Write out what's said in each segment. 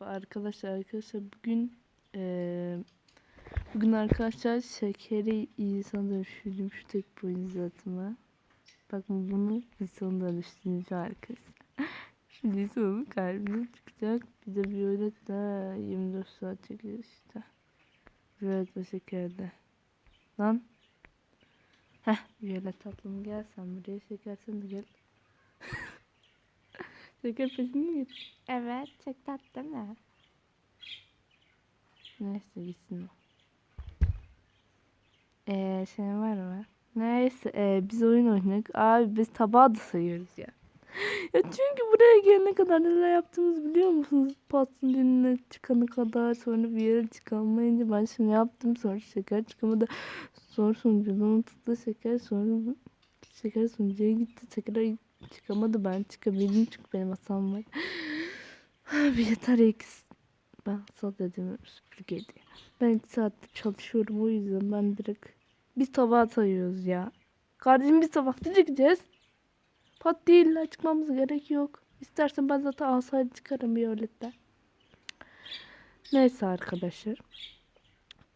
Arkadaşlar arkadaşlar bugün eee, bugün arkadaşlar şekeri insana dönüştürdüm şu tek boyun zatıma. Bakın bunu insana dönüştüreceğim arkadaşlar. Şimdi insanın kalbine çıkacak. Bir de violet de 24 saat çekiyor işte. Violet ve şekerde. Lan. Heh violet tatlım gel sen buraya şeker sen de gel. şeker peşine git. Evet çok tatlı mı? Neyse gitsin. Eee senin var mı? Neyse ee, biz oyun oynadık. Abi biz tabağı da sayıyoruz ya. ya çünkü buraya gelene kadar neler yaptığımızı biliyor musunuz? Patron önüne çıkana kadar sonra bir yere çıkamayınca ben şunu yaptım sonra şeker çıkamadı. Sonra sonucunu tuttu şeker sonra şeker sonucuya gitti. Şeker çıkamadı ben çıkabildim çünkü benim hatam var. Abi yeter X. Ben sana dedim süpürgeydi. Ben iki saattir çalışıyorum o yüzden ben direkt biz tabağa sayıyoruz ya. Kardeşim biz tabakta çekeceğiz. Pat değil çıkmamız gerek yok. İstersen ben zaten alsaydı çıkarım bir öğletten. Neyse arkadaşlar.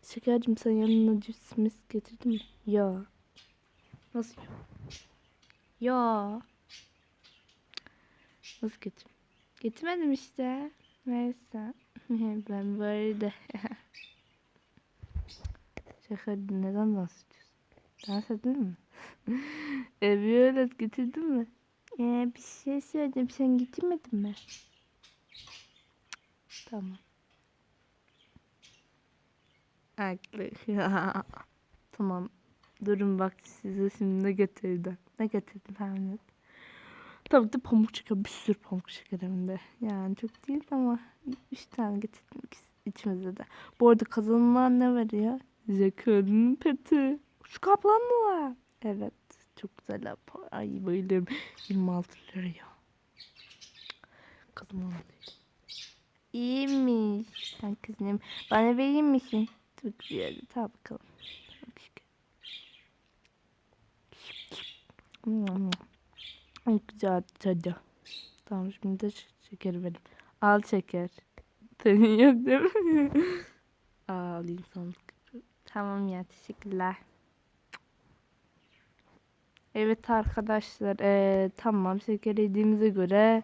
Şekercim sen yanına cips mis getirdin mi? Ya. Nasıl? Ya. Nasıl getir? Getirmedim işte. Neyse. ben böyle de. Şaka neden dans ediyorsun? Dans edin mi? e, violet getirdin mi? E, bir şey söyledim. Sen getirmedin mi? Tamam. Haklı. tamam. Durun bak size şimdi ne getirdim. Ne getirdim tahmin et. Tabii ki de pamuk şeker. Bir sürü pamuk şeker hem. Yani çok değil ama üç tane getirdim içimizde de. Bu arada kazanılan ne veriyor? Zekanın peti. Şu kaplan mı var? Evet. Çok güzel. Ay bayılıyorum. 26 lira ya. Değil. İyiymiş. Ben kızım. Bana verir misin? Çok güzel. Tamam bakalım. Çok güzel tadı. Tamam şimdi de şeker verim. Al şeker. Senin yok değil mi? Al insanlık. Tamam ya teşekkürler. Evet arkadaşlar eee, tamam şeker yediğimize göre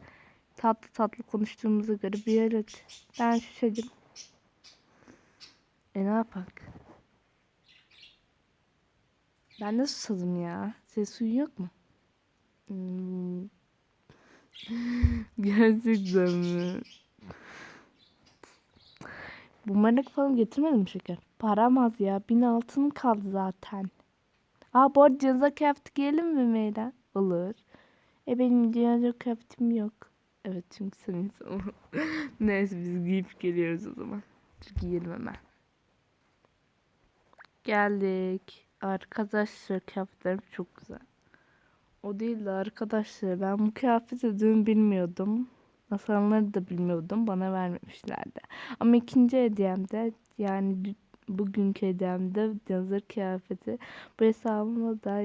tatlı tatlı konuştuğumuza göre bir yere ben şişedim. E ne yapak? Ben de susadım ya. Ses suyu yok mu? Hmm. Gerçekten mi? Bumerang falan getirmedim şeker. Param az ya. Bin altın kaldı zaten. Aa bu arada ceza kıyafeti giyelim mi Meyla? Olur. E benim ceza kıyafetim yok. Evet çünkü sen insan. Neyse biz giyip geliyoruz o zaman. Giyelim hemen. Geldik. Arkadaşlar kıyafetlerim çok güzel. O değil de arkadaşlar ben bu kıyafeti dün bilmiyordum. Masalları da bilmiyordum. Bana vermemişlerdi. Ama ikinci hediyemde yani bugünkü hediyemde yazır kıyafeti bu hesabıma da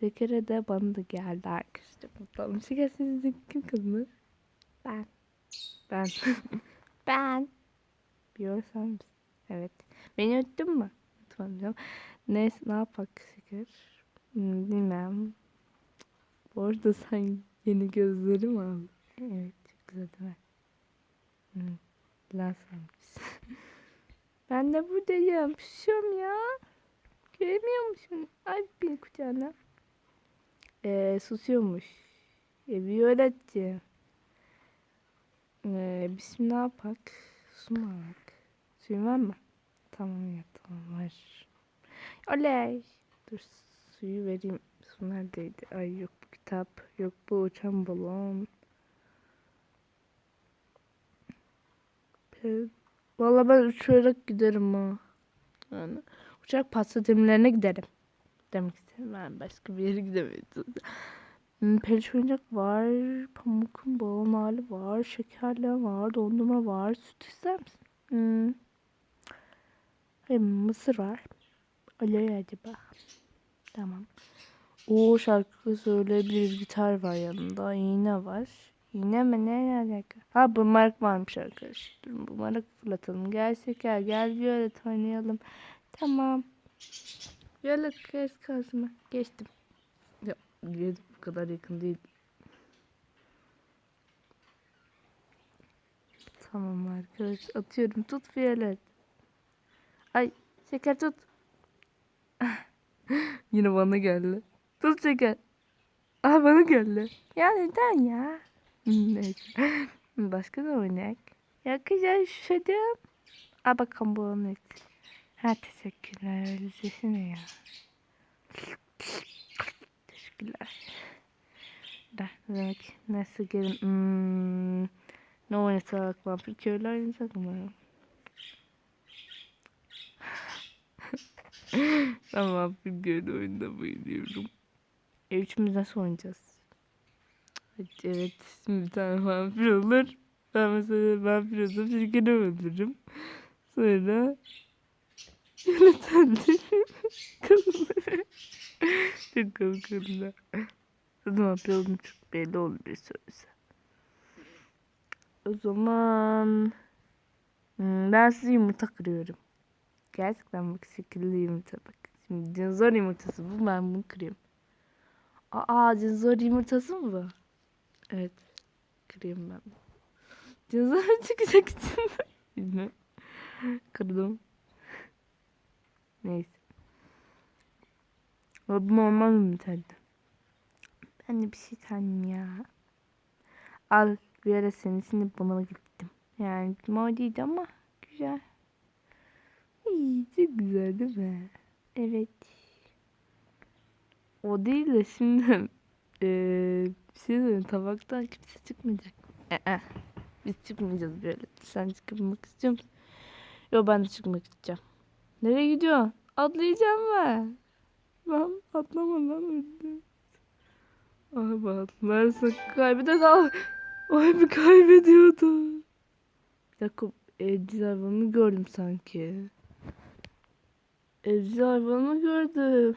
şekere de bana da geldi arkadaşlar. Bakalım şeker sizin kim kızını? Ben. Ben. ben. Biliyorsan misin? Evet. Beni öttün mü? Unutmayacağım. Neyse ne yapak şeker? Hmm, bilmem. Bu arada sen yeni gözleri mi aldın? Evet çok güzel değil mi? Hmm, lens ben de buradayım. Şuşum ya. Göremiyor musun? Ay bir kucağına. Ee, susuyormuş. E, Violet'ci. Ee, biz ne yapak? Su mu alak? Suyun var mı? Tamam ya tamam var. Oley. Dur suyu vereyim. Neredeydi? Ay yok bu kitap. Yok bu uçan balon. Vallahi ben uçarak giderim ha. Yani uçak pasatemlerine giderim. Demek istedim ben başka bir yere gidemedim. Hmm, Peluş oyuncak var, pamukun balon hali var, şekerler var, dondurma var. Süt ister misin? Hmm. Hem mısır var. Öyle acaba. Tamam. O şarkı söyleyebiliriz. Gitar var yanında. iğne var. Yine mi ne alaka? Ha bumerang varmış arkadaşlar. Durun bumerang fırlatalım. Gel şeker gel Violet oynayalım. Tamam. Violet kes kazma. Geçtim. Ya Violet bu kadar yakın değil. Tamam arkadaş atıyorum tut Violet. Ay şeker tut. Yine bana geldi. Tut şeker. Aa bana geldi. Ya neden ya? Başka ne oynayak? Ya güzel şaşırdım. Aa bakalım bu için. Ha teşekkürler. Öyle sesine ya. Teşekkürler. Da, demek nasıl gelin? Hmm, ne oynasak? Vampir köylü oynasak mı? vampir köylü oyunda bayılıyorum. E, üçümüz nasıl oynayacağız? Evet bir tane vampir olur. Ben mesela vampir olup şirketi öldürürüm. Sonra yönet öldürürüm. Kızları. Çok korkuyorum. Zaten vampir olduğum çok belli oldu bir söylese. O zaman ben size yumurta kırıyorum. Gerçekten bak şekilli yumurta bak. Şimdi dinozor yumurtası bu ben bunu kırıyorum. Aa dinozor yumurtası mı bu? Evet. Kırayım ben. Dinozor çıkacak içinde. Bilmem. Kırdım. Neyse. Ama Bu normal yumurtaydı. Ben de bir şey sandım ya. Al bir ara senin için de buna gittim. Yani mor değildi ama güzel. İyi, çok güzel değil mi? Evet. O değil de şimdi eee bir şey söyleyeyim tabaktan kimse çıkmayacak. Ee, biz çıkmayacağız böyle. Sen çıkmak istiyor musun? Yok ben de çıkmak isteyeceğim. Nereye gidiyorsun? Atlayacağım ben. Lan atlama lan öldüm. Abi atlarsak kaybeder al. Ay bir kaybediyordu. Bir dakika evcil hayvanını gördüm sanki. Evcil hayvanını gördüm.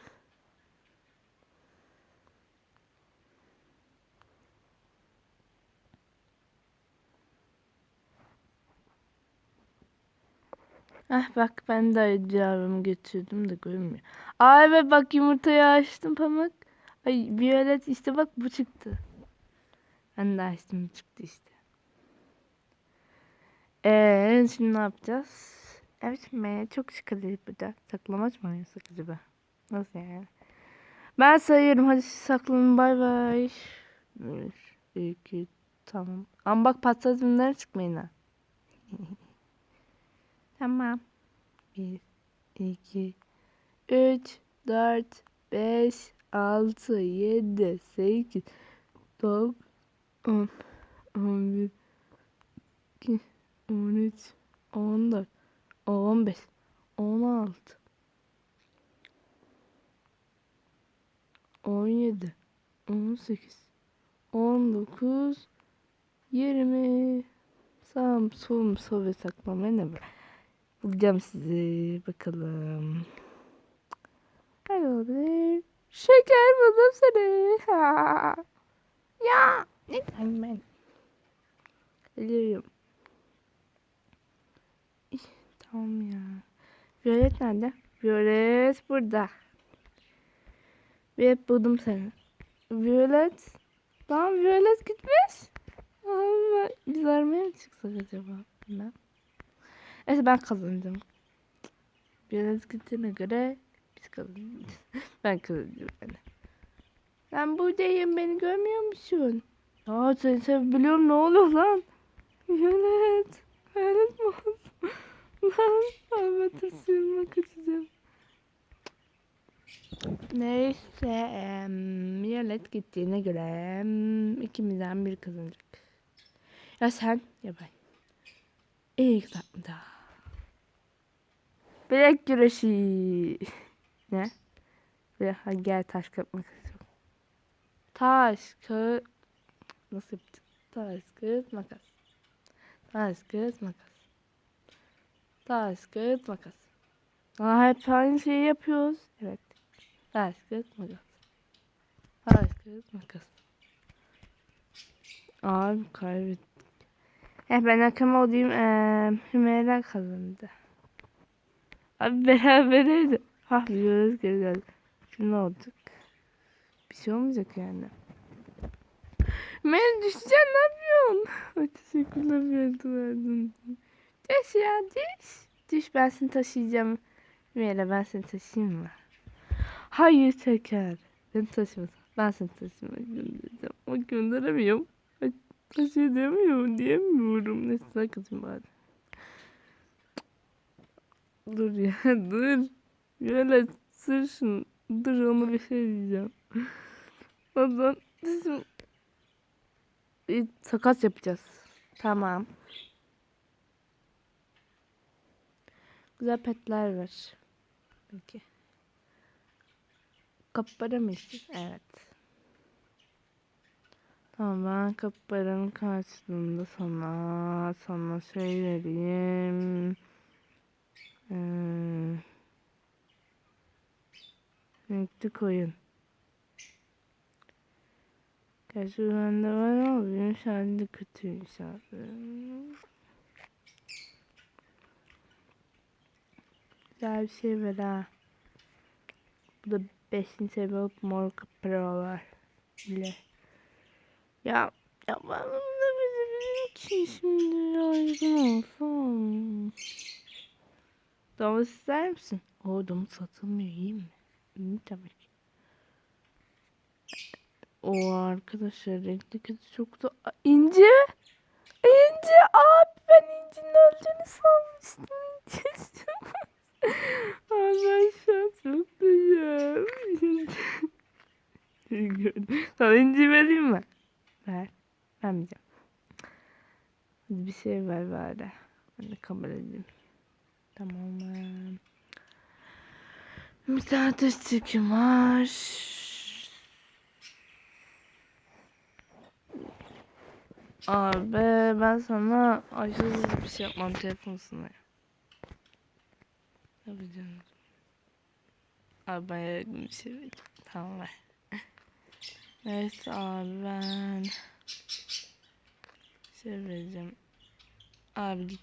Ah bak ben de ayıcağımı götürdüm de görünmüyor. Aa evet bak yumurtayı açtım pamuk. Ay violet işte bak bu çıktı. Ben de açtım çıktı işte. Eee şimdi ne yapacağız? Evet mi? Çok sıkıcı burada. Saklamaç mı oynasak acaba? Nasıl yani? Ben sayıyorum hadi siz saklanın bay bay. Bir, iki, tamam. Ama bak patlatımlara çıkmayın ha. Tamam. 1, 2, 3, 4, 5, 6, 7, 8, 9, 10, 11, 12, 13, 14, 15, 16, 17, 18, 19, 20, sağım solum sol ve saklamaya ne var? Bulacağım sizi. Bakalım. Hadi olabilir. Şeker buldum seni. Ha. Ya. Neden ben? Geliyorum. Tamam ya. Violet nerede? Violet burada. Violet buldum seni. Violet. Tamam Violet gitmiş. Biz aramaya mı çıksak acaba? Bilmem. Neyse ben kazanacağım. Biraz gittiğine göre biz kazanacağız. ben kazanacağım yani. Ben buradayım beni görmüyor musun? Aa seni sevebiliyorum ne oluyor lan? Violet. Violet mi oldu? Lan Ahmet'in suyuna kaçacağım. Neyse em, Violet gittiğine göre ikimizden biri kazanacak. Ya sen ya ben. İlk tatlıda. Bilek güreşi. ne? Ve ha, gel taş kağıt makas. Taş kağıt. Nasıl yapacağız? Taş kağıt makas. Taş kağıt makas. Taş kağıt makas. Aa, hep aynı şeyi yapıyoruz. Evet. Taş kağıt makas. Taş kağıt makas. Abi kaybettik. Eh ben hakem olayım. Ee, Hümeyra kazandı. Abi berabereydi. Hah göz geri geldi. Ne olacak? Bir şey olmayacak yani. Hümeyra düşeceksin ne yapıyorsun? Teşekkürler bir verdin. Düş ya düş. Düş ben seni taşıyacağım. Hümeyra ben seni taşıyayım mı? Hayır teker. Beni taşımasın. Ben seni taşımayı göndereceğim. Ama gönderemiyorum. Ay, taşıyamıyorum diyemiyorum. Neyse sen kızım bari. Dur ya dur. Böyle sır şunu. Dur ona bir şey diyeceğim. O zaman bizim bir takas yapacağız. Tamam. Güzel petler var. Peki. Kapara mı? Evet. Tamam ben kapların karşılığında sana sana şey vereyim. Ee, renkli koyun. Gerçi bende var ama benim şarjı kötüymüş abi. Güzel bir şey ver ha. Bu da 5. seviye mor kapra var. Bile. Ya ya ben bunu bizim için şimdi yaygın olsam. Domuz ister misin? O domuz satılmıyor iyi mi? İyi tabii ki. O arkadaşlar renkli kötü çok da Aa, İnci! Abi ben İnci'nin öldüğünü sanmıştım. İnci. Aa, ben şu an çok duyuyorum. Sana İnci vereyim mi? Ver. Vermeyeceğim. Hadi bir şey ver bari. Ben de kabul edeyim. Tamam. Dış çekim var. Abi ben sana aşırı bir şey yapmam telefonusuna. Tabii canım. Abi ben yaygın bir şey vereceğim. Tamam ver. Neyse abi ben şey vereceğim. Abi git